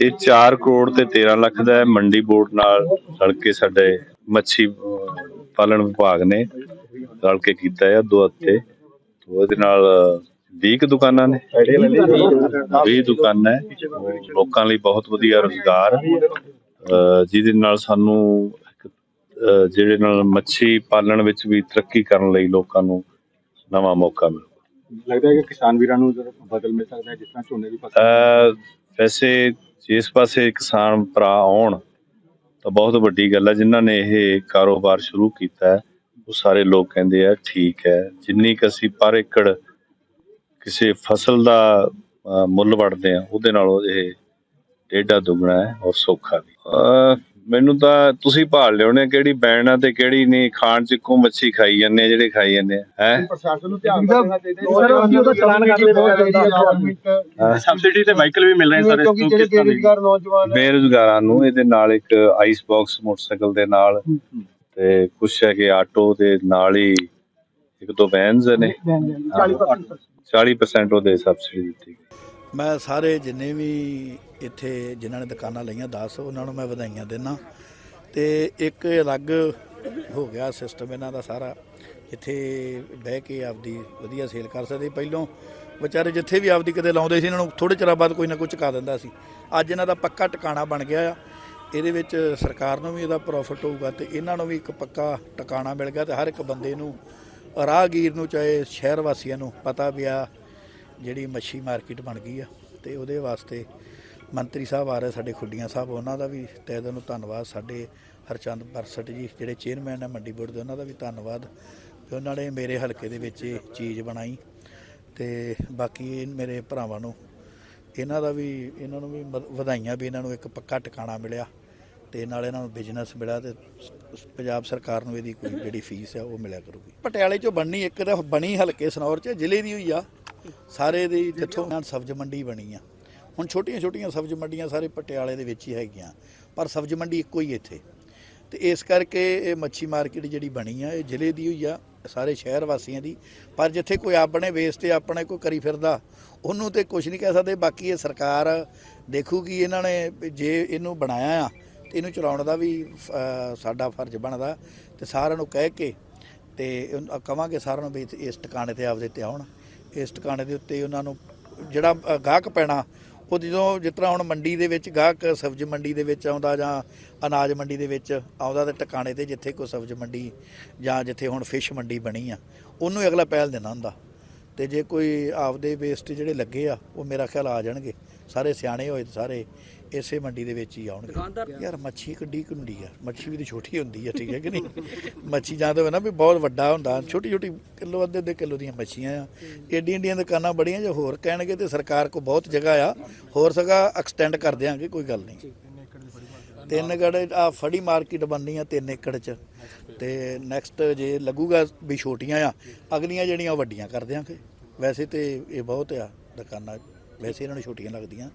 ਇਹ 4 ਕਰੋੜ ਤੇ 13 ਲੱਖ ਦਾ ਮੰਡੀ ਬੋਰਡ ਨਾਲ ਰਲ ਕੇ ਸਾਡੇ ਮੱਛੀ ਪਾਲਣ ਵਿਭਾਗ ਨੇ ਰਲ ਕੇ ਕੀਤਾ ਹੈ ਦੋ ਹਫ਼ਤੇ। ਉਹਦੇ ਨਾਲ 20 ਕੁ ਦੁਕਾਨਾਂ ਨੇ। 20 ਦੁਕਾਨਾਂ ਲੋਕਾਂ ਲਈ ਬਹੁਤ ਵਧੀਆ ਰੁਜ਼ਗਾਰ। ਜਿਹਦੇ ਨਾਲ ਸਾਨੂੰ ਜਿਹੜੇ ਨਾਲ ਮੱਛੀ ਪਾਲਣ ਵਿੱਚ ਵੀ ਤਰੱਕੀ ਕਰਨ ਲਈ ਲੋਕਾਂ ਨੂੰ ਨਵਾਂ ਮੌਕਾ ਮਿਲੂ ਲੱਗਦਾ ਹੈ ਕਿ ਕਿਸਾਨ ਵੀਰਾਂ ਨੂੰ ਬਦਲ ਮਿਲ ਸਕਦਾ ਹੈ ਜਿਸ ਤਰ੍ਹਾਂ ਝੋਨੇ ਦੀ ਫਸਲ। ਅਹ ਜੇ ਇਸ ਪਾਸੇ ਕਿਸਾਨ ਭਰਾ ਆਉਣ, ਤਾਂ ਬਹੁਤ ਵੱਡੀ ਗੱਲ ਹੈ, ਜਿਨ੍ਹਾਂ ਨੇ ਇਹ ਕਾਰੋਬਾਰ ਸ਼ੁਰੂ ਕੀਤਾ ਉਹ ਸਾਰੇ ਲੋਕ ਕਹਿੰਦੇ ਆ, ਠੀਕ ਹੈ, ਜਿੰਨੀ ਕੁ ਅਸੀਂ ਪਰ ਏਕੜ ਕਿਸੇ ਫਸਲ ਦਾ ਮੁੱਲ ਵੜਦੇ ਆ ਉਹਦੇ ਨਾਲੋਂ ਇਹ ਡੇਢਾ ਦੁੱਗਣਾ ਹੈ, ਔਰ ਸੌਖਾ ਵੀ ਮੈਨੂੰ ਤਾਂ ਤੁਸੀਂ ਭਾਲ ਲਿਆਉਣੇ ਕਿਹੜੀ ਬੈਣ ਆ ਤੇ ਕਿਹੜੀ ਨਹੀਂ ਖਾਣ ਚ ਇੱਕੋ ਮੱਛੀ ਖਾਈ ਜਾਂਦੇ ਆ ਜਿਹੜੇ ਖਾਈ ਜਾਂਦੇ ਆ ਹੈ? ਪ੍ਰਸ਼ਾਸਨ ਨੂੰ ਧਿਆਨ ਦੇਣਾ ਚਾਹੀਦਾ ਸਰ ਅਸੀਂ ਉਹਦਾ ਚਲਾਨ ਕਰਦੇ ਹਾਂ। ਸਬਸਿਡੀ ਤੇ ਵਾਹੀਕਲ ਵੀ ਮਿਲ ਰਹੇ ਸਰ ਕਿਉਂਕਿ ਜਿਹੜੇ ਬੇਰੁਜ਼ਗਾਰ ਨੌਜਵਾਨ ਬੇਰੁਜ਼ਗਾਰਾਂ ਨੂੰ ਇਹਦੇ ਨਾਲ ਇੱਕ ਆਈਸ ਬਾਕਸ ਮੋਟਰਸਾਈਕਲ ਦੇ ਨਾਲ ਤੇ ਕੁਛ ਹੈਗੇ ਆਟੋ ਦੇ ਨਾਲ ਹੀ ਇੱਕ ਦੋ ਵੈਨਸ ਨੇ। 40% 40% ਉਹਦੇ ਸਬਸਿਡੀ ਦਿੱਤੀ ਗਈ। ਮੈਂ ਸਾਰੇ ਜਿੰਨੇ ਵੀ ਇੱਥੇ ਜਿਨ੍ਹਾਂ ਨੇ ਦੁਕਾਨਾਂ ਲਈਆਂ 10 ਉਹਨਾਂ ਨੂੰ ਮੈਂ ਵਧਾਈਆਂ ਦਿੰਦਾ। ਤੇ ਇੱਕ ਅਲੱਗ ਹੋ ਗਿਆ ਸਿਸਟਮ ਇਹਨਾਂ ਦਾ ਸਾਰਾ। ਇੱਥੇ ਬਹਿ ਕੇ ਆਪਦੀ ਵਧੀਆ ਸੇਲ ਕਰ ਸਕਦੇ। ਪਹਿਲੋਂ ਵਿਚਾਰੇ ਜਿੱਥੇ ਵੀ ਆਪਦੀ ਕਿਤੇ ਲਾਉਂਦੇ ਸੀ, ਇਹਨਾਂ ਨੂੰ ਥੋੜੇ ਚਿਰਾਂ ਬਾਅਦ ਕੋਈ ਨਾ ਕੋਈ ਚੁਕਾ ਦਿੰਦਾ ਸੀ। ਅੱਜ ਇਹਨਾਂ ਦਾ ਪੱਕਾ ਟਿਕਾਣਾ ਬਣ ਗਿਆ ਆ। ਇਹਦੇ ਵਿੱਚ ਸਰਕਾਰ ਨੂੰ ਵੀ ਇਹਦਾ ਪ੍ਰੋਫਿਟ ਹੋਊਗਾ ਤੇ ਇਹਨਾਂ ਨੂੰ ਵੀ ਇੱਕ ਪੱਕਾ ਟਿਕਾਣਾ ਮਿਲ ਗਿਆ ਤੇ ਹਰ ਇੱਕ ਬੰਦੇ ਨੂੰ, ਰਾਹਗੀਰ ਨੂੰ ਚਾਹੇ ਸ਼ਹਿਰ ਵਾਸੀਆਂ ਨੂੰ ਪਤਾ ਵੀ ਆ ਜਿਹੜੀ ਮੱਛੀ ਮਾਰਕੀਟ ਬਣ ਗਈ ਆ ਤੇ ਉਹਦੇ ਵਾਸਤੇ ਮੰਤਰੀ ਸਾਹਿਬ ਆ ਰਹੇ ਸਾਡੇ ਖੁੱਡੀਆਂ ਸਾਹਿਬ, ਉਹਨਾਂ ਦਾ ਵੀ ਤਹਿ ਦਿਲੋਂ ਧੰਨਵਾਦ। ਸਾਡੇ ਹਰਚੰਦ ਬਰਸਟ ਜੀ, ਜਿਹੜੇ ਚੇਅਰਮੈਨ ਆ ਮੰਡੀ ਬੋਰਡ ਦੇ, ਉਹਨਾਂ ਦਾ ਵੀ ਧੰਨਵਾਦ। ਕਿ ਉਹਨਾਂ ਨੇ ਮੇਰੇ ਹਲਕੇ ਦੇ ਵਿੱਚ ਇਹ ਚੀਜ਼ ਬਣਾਈ ਤੇ ਬਾਕੀ ਇਹ ਮੇਰੇ ਭਰਾਵਾਂ ਨੂੰ, ਇਹਨਾਂ ਦਾ ਵੀ, ਇਹਨਾਂ ਨੂੰ ਵੀ ਵਧ- ਵਧਾਈਆਂ ਵੀ ਇਹਨਾਂ ਨੂੰ ਇੱਕ ਪੱਕਾ ਟਿਕਾਣਾ ਮਿਲਿਆ ਤੇ ਨਾਲ ਇਹਨਾਂ ਨੂੰ ਬਿਜ਼ਨਸ ਮਿਲਿਆ ਤੇ ਪੰਜਾਬ ਸਰਕਾਰ ਨੂੰ ਇਹਦੀ ਕੋਈ ਜਿਹੜੀ ਫੀਸ ਆ ਉਹ ਮਿਲਿਆ ਕਰੂਗੀ। ਪਟਿਆਲੇ ਚੋਂ ਬਣਨੀ, ਇੱਕ ਤਾਂ ਬਣੀ ਹਲਕੇ ਸਨੌਰ ਚ, ਜ਼ਿਲ੍ਹੇ ਦੀ ਹੋਈ ਆ। ਸਾਰੇ ਦੀ ਜਿੱਥੋਂ ਸਬਜ਼ ਮੰਡੀ ਬਣੀ ਆ। ਹੁਣ ਛੋਟੀਆਂ ਛੋਟੀਆਂ ਸਬਜ਼ ਮੰਡੀਆਂ ਸਾਰੇ ਪਟਿਆਲੇ ਦੇ ਵਿੱਚ ਹੀ ਹੈਗੀਆਂ, ਪਰ ਸਬਜ਼ ਮੰਡੀ ਇੱਕੋ ਹੀ ਇੱਥੇ। ਤੇ ਇਸ ਕਰਕੇ ਇਹ ਮੱਛੀ ਮਾਰਕੀਟ ਜਿਹੜੀ ਬਣੀ ਆ, ਇਹ ਜ਼ਿਲ੍ਹੇ ਦੀ ਹੋਈ ਆ, ਸਾਰੇ ਸ਼ਹਿਰ ਵਾਸੀਆਂ ਦੀ। ਪਰ ਜਿੱਥੇ ਕੋਈ ਆਪਣੇ ਬੇਸ ਤੇ ਆਪਣੇ ਕੋਈ ਕਰੀ ਫਿਰਦਾ, ਉਹਨੂੰ ਤੇ ਕੁਝ ਨਹੀਂ ਕਹਿ ਸਕਦੇ। ਬਾਕੀ ਇਹ ਸਰਕਾਰ ਦੇਖੂਗੀ ਇਹਨਾਂ ਨੇ ਜੇ ਇਹਨੂੰ ਬਣਾਇਆ ਆ, ਤੇ ਇਹਨੂੰ ਚਲਾਉਣ ਦਾ ਵੀ ਸਾਡਾ ਫਰਜ਼ ਬਣਦਾ। ਤੇ ਸਾਰਿਆਂ ਨੂੰ ਕਹਿ ਕੇ ਤੇ ਉਨ- ਕਵਾਂਗੇ ਸਾਰਿਆਂ ਨੂੰ ਵੀ ਇਸ ਟਿਕਾਣੇ ਤੇ ਆਪਦੇ ਤੇ ਆਉਣ। ਇਸ ਟਿਕਾਣੇ ਦੇ ਉੱਤੇ ਉਹਨਾਂ ਨੂੰ ਜਿਹੜਾ ਗਾਹਕ ਪੈਣਾ, ਉਹ ਜਦੋਂ ਜਿਸ ਤਰ੍ਹਾਂ ਹੁਣ ਮੰਡੀ ਦੇ ਵਿੱਚ ਗਾਹਕ ਸਬਜ਼ੀ ਮੰਡੀ ਦੇ ਵਿੱਚ ਆਉਂਦਾ ਜਾਂ ਅਨਾਜ ਮੰਡੀ ਦੇ ਵਿੱਚ ਆਉਂਦਾ ਤੇ ਟਿਕਾਣੇ ਤੇ ਜਿੱਥੇ ਕੋਈ ਸਬਜ਼ੀ ਮੰਡੀ ਜਾਂ ਜਿੱਥੇ ਹੁਣ ਫਿਸ਼ ਮੰਡੀ ਬਣੀ ਆ, ਉਹਨੂੰ ਅਗਲਾ ਪਹਿਲ ਦੇਣਾ ਹੁੰਦਾ। ਤੇ ਜੇ ਕੋਈ ਆਪਦੇ ਵੇਸਟ ਜਿਹੜੇ ਲੱਗੇ ਆ, ਉਹ ਮੇਰਾ ਖਿਆਲ ਆ ਜਾਣਗੇ। ਸਾਰੇ ਸਿਆਣੇ ਹੋਏ ਤੇ ਸਾਰੇ ਇਸੇ ਮੰਡੀ ਦੇ ਵਿੱਚ ਹੀ ਆਉਣਗੇ। ਯਾਰ ਮੱਛੀ ਕਿੱਡੀ ਕੁ ਹੁੰਦੀ ਆ। ਮੱਛੀ ਵੀ ਤਾਂ ਛੋਟੀ ਹੁੰਦੀ ਆ ਠੀਕ ਹੈ ਕਿ ਨਹੀਂ? ਮੱਛੀ ਜਾਂ ਤਾਂ ਨਾ ਵੀ ਬਹੁਤ ਵੱਡਾ ਹੁੰਦਾ। ਛੋਟੀ ਛੋਟੀ ਕਿਲੋ ਅੱਧੇ ਅੱਧੇ ਕਿਲੋ ਦੀਆਂ ਮੱਛੀਆਂ ਆ। ਏਡੀਆਂ ਏਡੀਆਂ ਦੁਕਾਨਾਂ ਬੜੀਆਂ ਜੇ ਹੋਰ ਕਹਿਣਗੇ ਤੇ ਸਰਕਾਰ ਕੋ ਬਹੁਤ ਜਗ੍ਹਾ ਆ। ਹੋਰ ਸਗਾ ਐਕਸਟੈਂਡ ਕਰ ਦਿਆਂਗੇ ਕੋਈ ਗੱਲ ਨਹੀਂ। ਤਿੰਨ ਏਕੜ ਆ ਫੜੀ ਮਾਰਕੀਟ। ਬਣਨੀ ਆ ਤਿੰਨ ਏਕੜ ਚ। ਤੇ ਨੈਕਸਟ ਜੇ ਲੱਗੂਗਾ ਵੀ ਛੋਟੀਆਂ ਆ ਅਗਲੀਆਂ ਜਿਹੜੀਆਂ ਉਹ ਵੱਡੀਆਂ ਕਰ ਦਿਆਂਗੇ। ਵੈਸੇ ਤੇ ਇਹ ਬਹੁਤ ਆ ਦੁਕਾਨਾਂ। ਵੈਸੇ ਇਹਨਾਂ ਨੂੰ ਛੋਟੀਆਂ ਲੱਗਦੀਆਂ।